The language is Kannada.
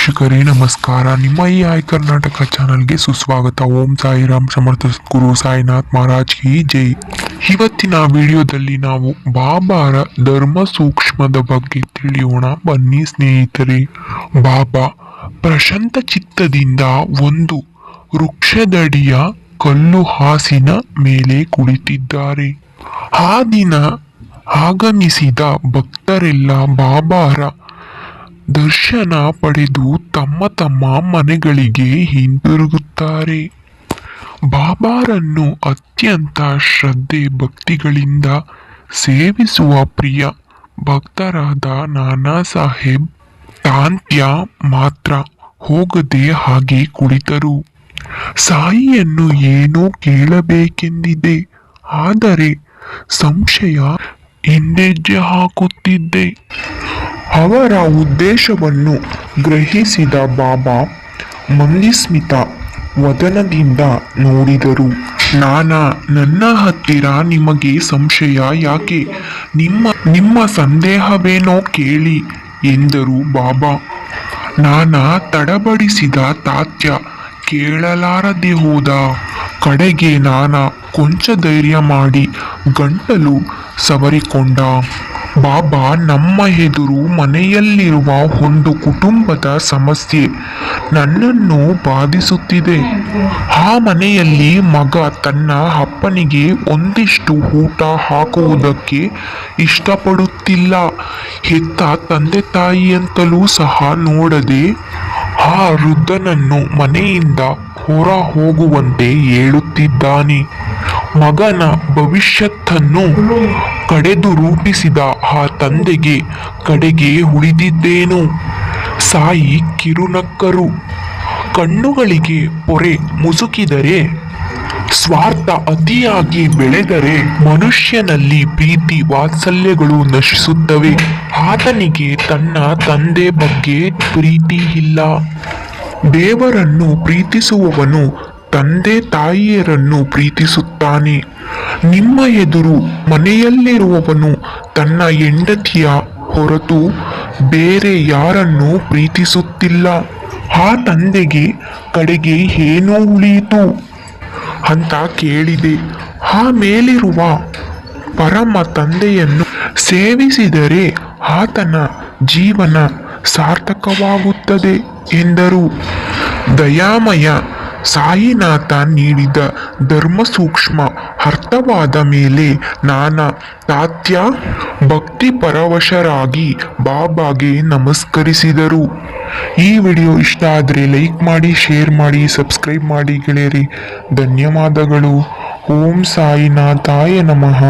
ವೀಕ್ಷಕರೇ, ನಮಸ್ಕಾರ. ನಿಮ್ಮ ಈ ಆಯ್ ಕರ್ನಾಟಕ ಚಾನಲ್ಗೆ ಸುಸ್ವಾಗತ. ಓಂ ಸಾಯಿರಾಮ್ ಸಮರ್ಥ ಗುರು ಸಾಯಿನಾಥ್ ಮಹಾರಾಜ್ ಕಿ ಜೈ. ಇವತ್ತಿನ ವಿಡಿಯೋದಲ್ಲಿ ನಾವು ಬಾಬಾರ ಧರ್ಮ ಸೂಕ್ಷ್ಮದ ಬಗ್ಗೆ ತಿಳಿಯೋಣ. ಬನ್ನಿ ಸ್ನೇಹಿತರೆ. ಬಾಬಾ ಪ್ರಶಾಂತ ಚಿತ್ತದಿಂದ ಒಂದು ವೃಕ್ಷದಡಿಯ ಕಲ್ಲು ಹಾಸಿನ ಮೇಲೆ ಕುಳಿತಿದ್ದಾರೆ. ಆ ದಿನ ಆಗಮಿಸಿದ ಭಕ್ತರೆಲ್ಲ ಬಾಬಾರ ದರ್ಶನ ಪಡೆದು ತಮ್ಮ ತಮ್ಮ ಮನೆಗಳಿಗೆ ಹಿಂತಿರುಗುತ್ತಾರೆ. ಬಾಬಾರನ್ನು ಅತ್ಯಂತ ಶ್ರದ್ಧೆ ಭಕ್ತಿಗಳಿಂದ ಸೇವಿಸುವ ಪ್ರಿಯ ಭಕ್ತರಾದ ನಾನಾ ಸಾಹೇಬ್ ತಾಂತ್ಯ ಮಾತ್ರ ಹೋಗದೆ ಹಾಗೆ ಕುಳಿತರು. ಸಾಯಿಯನ್ನು ಏನೋ ಕೇಳಬೇಕೆಂದಿದೆ, ಆದರೆ ಸಂಶಯ ಹಿಂದೆಜ್ಜೆ ಹಾಕುತ್ತಿದ್ದೆ. ಅವರ ಉದ್ದೇಶವನ್ನು ಗ್ರಹಿಸಿದ ಬಾಬಾ ಮಂದಿಸ್ಮಿತ ವದನದಿಂದ ನೋಡಿದರು, ನಾನಾ, ನನ್ನ ಹತ್ತಿರ ನಿಮಗೆ ಸಂಶಯ ಯಾಕೆ? ನಿಮ್ಮ ನಿಮ್ಮ ಸಂದೇಹವೇನೋ ಕೇಳಿ, ಎಂದರು ಬಾಬಾ. ನಾನಾ ತಡಬಡಿಸಿದ ತಾತ್ಯ ಕೇಳಲಾರದೆ ಹೋದ ಕಡೆಗೆ ನಾನಾ ಕೊಂಚ ಧೈರ್ಯ ಮಾಡಿ ಗಂಟಲು ಸವರಿಕೊಂಡ. ಬಾಬಾ ನಮ್ಮ ಎದುರು ಮನೆಯಲ್ಲಿರುವ ಒಂದು ಕುಟುಂಬದ ಸಮಸ್ಯೆ ನನ್ನನ್ನು ಬಾಧಿಸುತ್ತಿದೆ. ಆ ಮನೆಯಲ್ಲಿ ಮಗ ತನ್ನ ಅಪ್ಪನಿಗೆ ಒಂದಿಷ್ಟು ಊಟ ಹಾಕುವುದಕ್ಕೆ ಇಷ್ಟಪಡುತ್ತಿಲ್ಲ. ಹೆತ್ತ ತಂದೆ ತಾಯಿಯಂತಲೂ ಸಹ ನೋಡದೆ ಆ ವೃದ್ಧನನ್ನು ಮನೆಯಿಂದ ಹೊರ ಹೋಗುವಂತೆ ಹೇಳುತ್ತಿದ್ದಾನೆ. ಮಗನ ಭವಿಷ್ಯತ್ತನ್ನು ಕಡೆದು ರೂಪಿಸಿದ ಆ ತಂದೆಗೆ ಕಡೆಗೆ ಉಳಿದಿದ್ದೇನು? ಸಾಯಿ ಕಿರುನಕ್ಕರು. ಕಣ್ಣುಗಳಿಗೆ ಪೊರೆ ಮುಸುಕಿದರೆ, ಸ್ವಾರ್ಥ ಅತಿಯಾಗಿ ಬೆಳೆದರೆ ಮನುಷ್ಯನಲ್ಲಿ ಪ್ರೀತಿ ವಾತ್ಸಲ್ಯಗಳು ನಶಿಸುತ್ತವೆ. ಆತನಿಗೆ ತನ್ನ ತಂದೆ ಬಗ್ಗೆ ಪ್ರೀತಿ ಇಲ್ಲ ದೇವರನ್ನು ಪ್ರೀತಿಸುವವನು ತಂದೆ ತಾಯಿಯರನ್ನು ಪ್ರೀತಿಸುತ್ತಾನೆ. ನಿಮ್ಮ ಎದುರು ಮನೆಯಲ್ಲಿರುವವನು ತನ್ನ ಹೆಂಡತಿಯ ಹೊರತು ಬೇರೆ ಯಾರನ್ನು ಪ್ರೀತಿಸುತ್ತಿಲ್ಲ. ಆ ತಂದೆಗೆ ಕಡೆಗೆ ಏನೂ ಉಳಿಯಿತು ಅಂತ ಕೇಳಿದೆ. ಆ ಮೇಲಿರುವ ಪರಮ ತಂದೆಯನ್ನು ಸೇವಿಸಿದರೆ ಆತನ ಜೀವನ ಸಾರ್ಥಕವಾಗುತ್ತದೆ ಎಂದರು. ದಯಾಮಯ ಸಾಯಿನಾಥ ನೀಡಿದ ಧರ್ಮ ಸೂಕ್ಷ್ಮ ಅರ್ಥವಾದ ಮೇಲೆ ನಾನ ತಾತ್ಯ ಭಕ್ತಿ ಪರವಶರಾಗಿ ಬಾಬಾಗೆ ನಮಸ್ಕರಿಸಿದರು. ಈ ವಿಡಿಯೋ ಇಷ್ಟ ಆದರೆ ಲೈಕ್ ಮಾಡಿ, ಶೇರ್ ಮಾಡಿ, ಸಬ್ಸ್ಕ್ರೈಬ್ ಮಾಡಿ ಗೆಳೆಯರಿ. ಧನ್ಯವಾದಗಳು. ಓಂ ಸಾಯಿನಾಥಾಯ ನಮಃ.